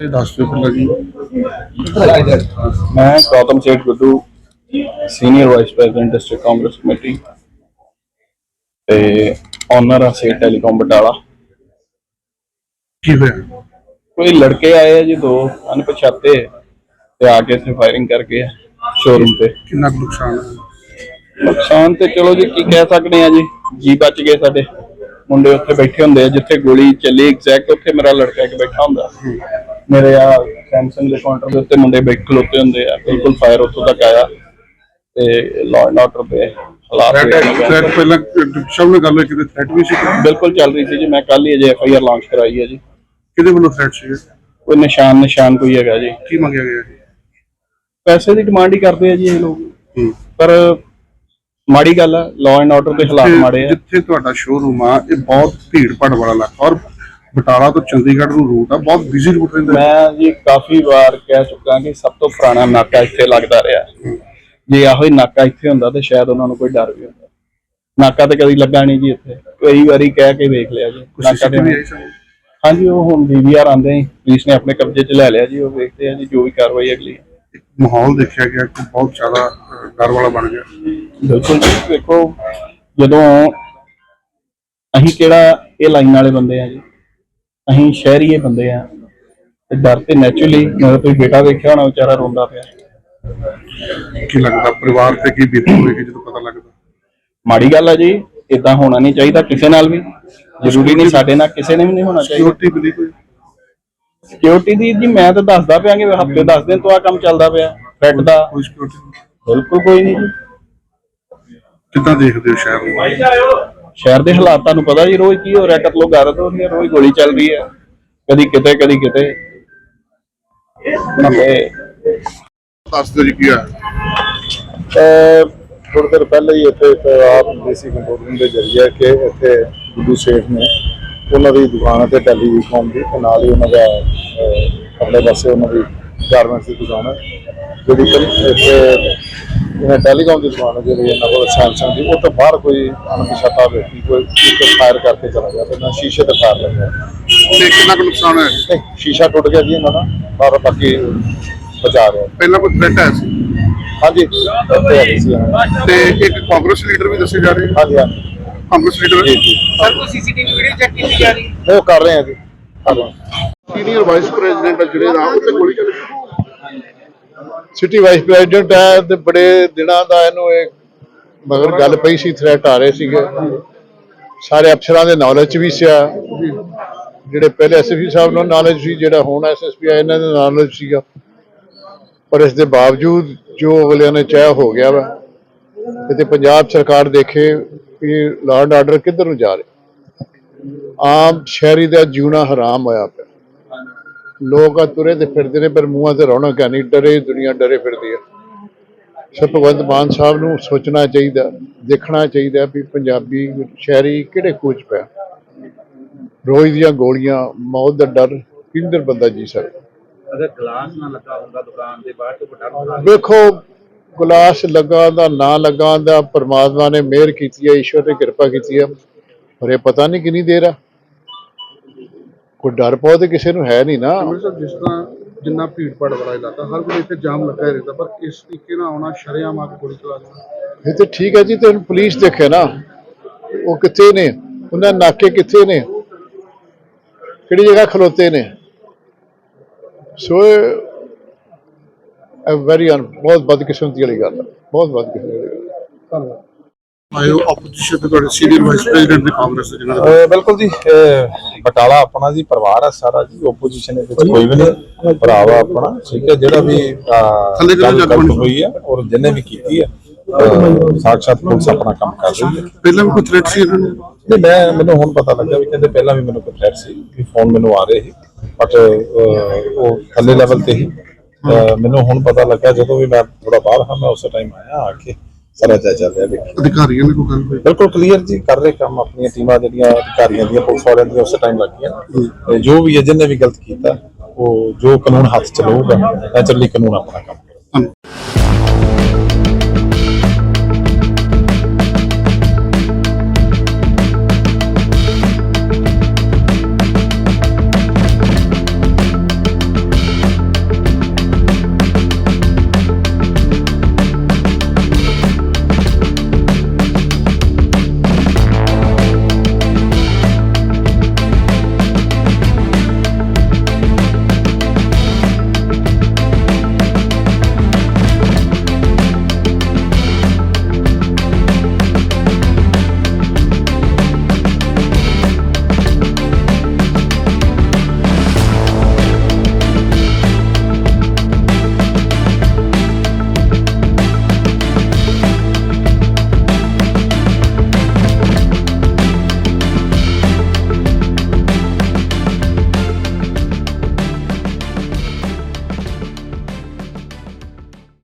ਇਹ ਦੱਸ ਦਿਓ ਪਹਿਲਾਂ ਜੀ ਮੈਂ Gautam Seth Guddu senior vice president district Congress committee ਤੇ ਓਨਰ ਆ ਸੇਠ ਟੈਲੀਕਾਮ ਬਟਾਲਾ ਕੀ ਹੋਇਆ? ਕੋਈ ਲੜਕੇ ਆਏ ਆ ਜੀ ਦੋ ਅਣਪਛਾਤੇ ਤੇ ਆ ਕੇ ਇੱਥੇ ਫਾਇਰਿੰਗ ਕਰਕੇ ਸ਼ੋਰੂਮ ਤੇ। ਕਿੰਨਾ ਕੁ ਨੁਕਸਾਨ ਨੁਕਸਾਨ ਤੇ ਚਲੋ ਜੀ ਕੀ ਕਹਿ ਸਕਦੇ ਆ ਜੀ ਜੀ ਬਚ ਗਏ ਸਾਡੇ। ਮੁੰਡੇ ਉੱਥੇ ਬੈਠੇ ਹੁੰਦੇ ਆ ਜਿੱਥੇ ਗੋਲੀ ਚੱਲੀ ਐਗਜ਼ੈਕਟ ਉੱਥੇ ਮੇਰਾ ਲੜਕਾ ਇੱਕ ਬੈਠਾ ਹੁੰਦਾ। ਮੇਰੇ ਆ ਸੈਮਸੰਗ ਦੇ ਕਾਊਂਟਰ ਦੇ ਉੱਤੇ ਮੁੰਡੇ ਬੈਠ ਖਲੋਤੇ ਹੁੰਦੇ ਆ ਬਿਲਕੁਲ ਫਾਇਰ ਉੱਥੋਂ ਤੱਕ ਆਇਆ ਤੇ ਲਾਅ ਐਂਡ ਆਰਡਰ ਦੇ ਹਾਲਾਤ ਥ੍ਰੈਟ ਵੀ ਥ੍ਰੈਟ ਪਹਿਲਾਂ ਸਭ ਨਾਲ ਗੱਲ ਹੋਈ ਕਿਤੇ ਥ੍ਰੈਟ ਵੀ ਸੀ ਬਿਲਕੁਲ ਚੱਲ ਰਹੀ ਸੀ ਜੀ ਮੈਂ ਕੱਲ ਹੀ ਅਜੇ ਐਫ ਆਈ ਆਰ ਲਾਂਚ ਕਰਾਈ ਹੈ ਜੀ। ਕਿਹਦੇ ਵੱਲੋਂ ਥ੍ਰੈਟ ਸੀ ਕੋਈ ਨਿਸ਼ਾਨ ਨਿਸ਼ਾਨ ਕੋਈ ਹੈਗਾ ਜੀ। ਕੀ ਮੰਗਿਆ ਗਿਆ ਜੀ? ਪੈਸੇ ਦੀ ਡਿਮਾਂਡ ਹੀ ਕਰਦੇ ਆ ਜੀ ਇਹ ਲੋਕ। ਪਰ ਮਾੜੀ ਗੱਲ ਆ ਲਾਅ ਐਂਡ ਆਰਡਰ ਦੇ ਹਾਲਾਤ ਮਾੜੇ ਆ। ਜਿੱਥੇ ਤੁਹਾਡਾ ਸ਼ੋਰੂਮ ਆ ਇਹ ਬਹੁਤ ਭੀੜ ਭਾੜ ਵਾਲਾ ਇਲਾਕਾ। ਔਰ ਬਟਾਲਾ ਤੋਂ ਚੰਡੀਗੜ੍ਹ ਨੂੰ ਰੂਟ ਆ ਬਹੁਤ ਬਿਜ਼ੀ ਰੂਟ ਰਹਿੰਦਾ। ਮੈਂ ਜੀ ਕਾਫੀ ਵਾਰ ਕਹਿ ਚੁੱਕਾ ਕਿ ਸਭ ਤੋਂ ਪੁਰਾਣਾ ਨਾਕਾ ਇੱਥੇ ਲੱਗਦਾ ਰਿਹਾ। ਜੇ ਆਹੋ ਹੀ ਨਾਕਾ ਇੱਥੇ ਹੁੰਦਾ ਤੇ ਸ਼ਾਇਦ ਉਹਨਾਂ ਨੂੰ ਕੋਈ ਡਰ ਵੀ ਹੁੰਦਾ। ਨਾਕਾ ਤੇ ਕਦੀ ਲੱਗਾ ਨਹੀਂ ਜੀ ਇੱਥੇ। ਕਈ ਵਾਰੀ ਕਹਿ ਕੇ ਵੇਖ ਲਿਆ ਜੀ ਨਾਕਾ ਤੇ ਹਾਂਜੀ ਉਹ ਹੁਣ ਡੀਵੀਆਰ ਆਂਦੇ ਹੀ ਪੁਲਿਸ ਨੇ ਆਪਣੇ ਕਬਜ਼ੇ 'ਚ ਲੈ ਲਿਆ ਜੀ ਉਹ ਵੇਖਦੇ ਆ ਜੀ ਜੋ ਵੀ ਕਾਰਵਾਈ ਅਗਲੀ ਮਾਹੌਲ ਦੇਖਿਆ ਗਿਆ ਕਿ ਬਹੁਤ ਜ਼ਿਆਦਾ ਡਰ ਵਾਲਾ ਬਣ ਗਿਆ। ਬਿਲਕੁਲ ਜੀ ਦੇਖੋ ਜਦੋਂ ਅਸੀਂ ਕਿਹੜਾ ਇਹ ਲਾਈਨ ਵਾਲੇ ਬੰਦੇ ਆ ਜੀ ਅਸੀਂ ਸ਼ਹਿਰੀਏ ਬੰਦੇ ਆ ਤੇ ਡਰ ਤੇ ਨੈਚੁਰਲੀ ਮੇਰਾ ਤੁਸੀਂ ਬੇਟਾ ਵੇਖਿਆ ਹੋਣਾ ਵਿਚਾਰਾ ਰੋਂਦਾ ਪਿਆ। ਕੀ ਲੱਗਦਾ ਪਰਿਵਾਰ ਤੇ ਕੀ ਬੀਤੀ ਹੋਵੇਗੀ ਜਦੋਂ ਪਤਾ ਲੱਗਦਾ? ਮਾੜੀ ਗੱਲ ਆ ਜੀ ਇਦਾਂ ਹੋਣਾ ਨਹੀਂ ਚਾਹੀਦਾ ਕਿਸੇ ਨਾਲ ਵੀ। ਜ਼ਰੂਰੀ ਨਹੀਂ ਸਾਡੇ ਨਾਲ ਕਿਸੇ ਨੇ ਵੀ ਨਹੀਂ ਹੋਣਾ ਚਾਹੀਦਾ। ਸਿਕਿਉਰਿਟੀ ਮਿਲੀ ਕੋਈ? ਸਿਕਿਉਰਿਟੀ ਦੀ ਜੀ ਮੈਂ ਤਾਂ ਦੱਸਦਾ ਪਿਆ ਕਿ ਹਫ਼ਤੇ 10 ਦਿਨ ਤੋਂ ਆ ਕੰਮ ਚੱਲਦਾ ਪਿਆ ਰੈਡ ਦਾ। ਕੋਈ ਸਿਕਿਉਰਿਟੀ ਬਿਲਕੁਲ ਕੋਈ ਨਹੀਂ ਜੀ। ਕਿੱਦਾਂ ਦੇਖਦੇ ਹੋ ਸ਼ਹਿਰ ਨੂੰ? ਸ਼ਹਿਰ ਦੇ ਹਾਲਾਤ ਤੁਹਾਨੂੰ ਪਤਾ ਜੀ ਰੋਜ਼ ਕੀ ਹੋ ਰਿਹਾ ਕਤਲੋ ਗਾਰਤ ਹੋ ਰਹੀ ਹੈ ਰੋਜ਼ ਗੋਲੀ ਚੱਲ ਰਹੀ ਹੈ। ਕਦੀ ਕਿਤੇ ਕਦੀ ਕਿਤੇ। ਦੱਸ ਦਿਓ ਜੀ ਕੀ ਆ ਥੋੜੀ ਦੇਰ ਪਹਿਲਾਂ ਹੀ ਇੱਥੇ ਇੱਕ ਆਪ ਦੇਸੀ ਕੰਪਿਊਟਰ ਦੇ ਜ਼ਰੀਏ ਕਿ ਇੱਥੇ ਗੁੱਡੂ ਸੇਠ ਨੇ ਉਹਨਾਂ ਦੀ ਦੁਕਾਨ ਹੈ ਤੇ ਟੈਲੀਕਾਮ ਦੀ ਤੇ ਨਾਲ ਹੀ ਉਹਨਾਂ ਦਾ ਅਗਲੇ ਪਾਸੇ ਉਹਨਾਂ ਦੀ ਗਾਰਮੈਂਟਸ ਦੀ ਦੁਕਾਨ ਹੈ। ਜਿਹੜੀ ਕਿ ਇੱਥੇ ਇਹਨਾਂ ਟੈਲੀਕਾਮ ਦੀ ਦੁਕਾਨ ਹੈ ਜਿਹੜੀ ਇਹਨਾਂ ਕੋਲ ਸੈਮਸੰਗ ਦੀ ਉਹ ਤੋਂ ਬਾਹਰ ਕੋਈ ਅਣਪਛਾਤਾ ਵਿਅਕਤੀ ਕੋਈ ਇੱਕ ਫਾਇਰ ਕਰਕੇ ਚਲਾ ਗਿਆ ਤੇ ਨਾ ਸ਼ੀਸ਼ੇ ਤੇ ਫਾਇਰ ਲੱਗਿਆ। ਤੇ ਕਿੰਨਾ ਕੁ ਨੁਕਸਾਨ ਹੋਇਆ? ਨਹੀਂ ਸ਼ੀਸ਼ਾ ਟੁੱਟ ਗਿਆ ਜੀ ਇਹਨਾਂ ਦਾ ਪਰ ਬਾਕੀ ਬਚਾ ਰਿਹਾ ਪਹਿਲਾਂ ਕੋਈ ਥ੍ਰੈਟ ਆਇਆ ਸੀ? ਹਾਂਜੀ ਇੱਥੇ ਹੈਗੀ ਸੀ ਇਹਨਾਂ ਦੀ। ਤੇ ਇੱਕ ਕਾਂਗਰਸ ਲੀਡਰ ਵੀ ਦੱਸੇ ਜਾ ਰਹੇ ਹਾਂਜੀ ਹਾਂਜੀ। ਕਾਂਗਰਸ ਲੀਡਰ? ਜੀ ਜੀ। ਸਰ ਕੋਈ ਸੀਸੀਟੀਵੀ ਵੀਡੀਓ ਚੈੱਕ ਕੀਤੀ ਜਾ ਰਹੀ ਹੈ? ਉਹ ਕਰ ਰਹੇ ਹਾਂ ਜੀ ਕਰ ਰਹੇ ਹਾਂ ਸੀਨੀਅਰ ਵਾਈਸ ਪ੍ਰੈਜ਼ੀਡੈਂਟ ਜਿਹੜੇ ਦਾ ਉੱਤੇ ਗੋਲੀ ਚੱਲੀ। ਸਿਟੀ ਵਾਈਸ ਪ੍ਰੈਜ਼ੀਡੈਂਟ ਹੈ ਤੇ ਬੜੇ ਦਿਨਾਂ ਦਾ ਇਹਨੂੰ ਇਹ ਮਗਰ ਗੱਲ ਪਈ ਸੀ ਥ੍ਰੈਟ ਆ ਰਹੇ ਸੀਗੇ। ਸਾਰੇ ਅਫਸਰਾਂ ਦੇ ਨੌਲੇਜ ਵੀ ਸੀ ਜਿਹੜੇ ਪਹਿਲੇ ਐਸਐਸਪੀ ਸਾਹਿਬ ਨੂੰ ਨੌਲੇਜ ਸੀ, ਜਿਹੜਾ ਹੁਣ ਐਸਐਸਪੀ ਆ, ਇਹਨਾਂ ਦੇ ਨੌਲੇਜ ਸੀਗਾ ਪਰ ਇਸ ਦੇ ਬਾਵਜੂਦ ਜੋ ਅਗਲਿਆਂ ਨੇ ਚਾਹਿਆ ਹੋ ਗਿਆ ਵਾ ਤੇ ਪੰਜਾਬ ਸਰਕਾਰ ਦੇਖੇ ਕਿ ਲਾਅ ਆਰਡਰ ਕਿੱਧਰ ਨੂੰ ਜਾ ਰਿਹਾ। ਆਮ ਸ਼ਹਿਰੀ ਦਾ ਜਿਉਣਾ ਹਰਾਮ ਹੋਇਆ। ਲੋਕ ਆ ਤੁਰੇ ਤੇ ਫਿਰਦੇ ਨੇ ਪਰ ਮੂੰਹਾਂ ਤੇ ਰੌਣਕ ਹੈ ਨਹੀਂ ਡਰੇ ਦੁਨੀਆ ਡਰੇ ਫਿਰਦੀ ਹੈ ਸੋ ਭਗਵੰਤ ਮਾਨ ਸਾਹਿਬ ਨੂੰ ਸੋਚਣਾ ਚਾਹੀਦਾ ਦੇਖਣਾ ਚਾਹੀਦਾ ਵੀ ਪੰਜਾਬੀ ਸ਼ਹਿਰੀ ਕਿਹੜੇ ਕੋਚ ਪਿਆ ਰੋਜ਼ ਦੀਆਂ ਗੋਲੀਆਂ ਮੌਤ ਦਾ ਡਰ ਕਿੰਦਰ ਬੰਦਾ ਜੀ ਸਕਦਾ ਅਗਰ ਗਲਾਸ ਨਾ ਲੱਗਾ ਹੁੰਦਾ ਦੁਕਾਨ ਦੇ ਬਾਹਰ ਤੋਂ ਵੱਡਾ ਵੇਖੋ ਗੁਲਾਸ ਲੱਗਾ ਦਾ ਨਾ ਲੱਗਾ ਦਾ ਪਰਮਾਤਮਾ ਨੇ ਮਿਹਰ ਕੀਤੀ ਹੈ ਈਸ਼ਵਰ ਨੇ ਕਿਰਪਾ ਕੀਤੀ ਹੈ ਪਰ ਇਹ ਪਤਾ ਨਹੀਂ ਕਿੰਨੀ ਦੇਰ ਆ। ਕੋਈ ਡਰ ਪਾਉ ਤੇ ਕਿਸੇ ਨੂੰ ਹੈ ਨਹੀਂ ਨਾ। ਜਿਸ ਤਰ੍ਹਾਂ ਜਿੰਨਾ ਭੀੜ ਭਾੜ ਵਾਲਾ ਇਲਾਕਾ ਹਰ ਕੋਈ ਇੱਥੇ ਜਾਮ ਲੱਗਾ ਰਹਿੰਦਾ ਪਰ ਇਸ ਤਰੀਕੇ ਨਾਲ ਆਉਣਾ ਸ਼ਰੇਆਮ ਆ ਕੇ ਗੋਲੀ ਚਲਾ ਦੇਣਾ। ਇਹ ਤੇ ਠੀਕ ਹੈ ਜੀ ਤੇ ਹੁਣ ਪੁਲਿਸ ਦੇਖੇ ਨਾ ਉਹ ਕਿੱਥੇ ਨੇ ਉਹਨਾਂ ਨਾਕੇ ਕਿੱਥੇ ਨੇ ਕਿਹੜੀ ਜਗ੍ਹਾ ਖਲੋਤੇ ਨੇ। ਸੋ ਇਹ ਵੈਰੀ ਬਹੁਤ ਬਦਕਿਸਮਤੀ ਵਾਲੀ ਗੱਲ ਹੈ ਬਹੁਤ ਬਦਕਿਸਮਤੀ ਵਾਲੀ ਗੱਲ ਧੰਨਵਾਦ। ਆਇਓ ਆਪੋਜੀਸ਼ਨ ਤੇ ਤੁਹਾਡੇ ਸੀਨੀਅਰ ਵਾਈਸ ਪ੍ਰੈਜ਼ੀਡੈਂਟ ਨੇ ਕਾਂਗਰਸ ਦੇ ਜਿਹਨਾਂ ਦਾ? ਅਹ ਬਿਲਕੁਲ ਜੀ ਅਹ ਬਟਾਲਾ ਆਪਣਾ ਜੀ ਪਰਿਵਾਰ ਹੈ ਸਾਰਾ ਜੀ ਓਪੋਜੀਸ਼ਨ ਦੇ ਵਿੱਚ ਕੋਈ ਵੀ ਨਹੀਂ ਭਰਾ ਵਾ ਆਪਣਾ ਠੀਕ ਹੈ ਜਿਹੜਾ ਵੀ ਅਹ, ਥੱਲੇ ਕਿਹੜਾ ਗੱਲ ਜੱਗ ਗਲਤ ਬਣੀ? ਹੋਈ ਹੈ ਔਰ ਜਿਹਨੇ ਵੀ ਕੀਤੀ ਹੈ ਅਹ, ਸਾਕਸ਼ਾਤ ਪੁਲਿਸ ਆਪਣਾ ਕੰਮ ਕਰ ਰਹੀ ਹੈ। ਪਹਿਲਾਂ ਵੀ ਕੋਈ ਥ੍ਰੈਟ ਸੀ ਇਹਨਾਂ ਨੂੰ? ਨਹੀਂ ਮੈਂ ਮੈਨੂੰ ਹੁਣ ਪਤਾ ਲੱਗਾ ਵੀ ਕਹਿੰਦੇ ਪਹਿਲਾਂ ਵੀ ਮੈਨੂੰ ਕੋਈ ਥ੍ਰੈਟ ਸੀ ਵੀ ਫੋਨ ਮੈਨੂੰ ਆ ਰਹੇ ਸੀ ਬਟ ਉਹ ਥੱਲੇ ਲੈਵਲ ਤੇ ਹੀ ਅਹ, ਮੈਨੂੰ ਹੁਣ ਪਤਾ ਲੱਗਾ ਜਦੋਂ ਵੀ ਮੈਂ ਥੋੜਾ ਬਾਹਰ ਹਾਂ ਮੈਂ ਉਸੇ ਟਾਈਮ ਆਇਆ ਆ ਕੇ ਸਾਰਾ ਲਿਆ ਦੇਖਿਆ ਅਧਿਕਾਰੀਆਂ ਨੇ ਕੋਈ ਗੱਲ ਹੋਈ? ਬਿਲਕੁਲ ਕਲੀਅਰ ਜੀ ਕਰ ਰਹੇ ਕੰਮ ਆਪਣੀਆਂ ਟੀਮਾਂ ਜਿਹੜੀਆਂ ਅਧਿਕਾਰੀਆਂ ਦੀਆਂ ਪੁਲਿਸ ਵਾਲਿਆਂ ਦੀਆਂ ਉਸੇ ਟਾਈਮ ਲੱਗੀਆਂ। ਤੇ ਜੋ ਵੀ ਹੈ ਜਿਹਨੇ ਵੀ ਗਲਤ ਕੀਤਾ ਉਹ ਜੋ ਕਾਨੂੰਨ ਹੱਥ ਚ ਲਊਗਾ ਨੈਚੁਰਲੀ ਕਾਨੂੰਨ ਆਪਣਾ ਕੰਮ ਕਰੇਗਾ।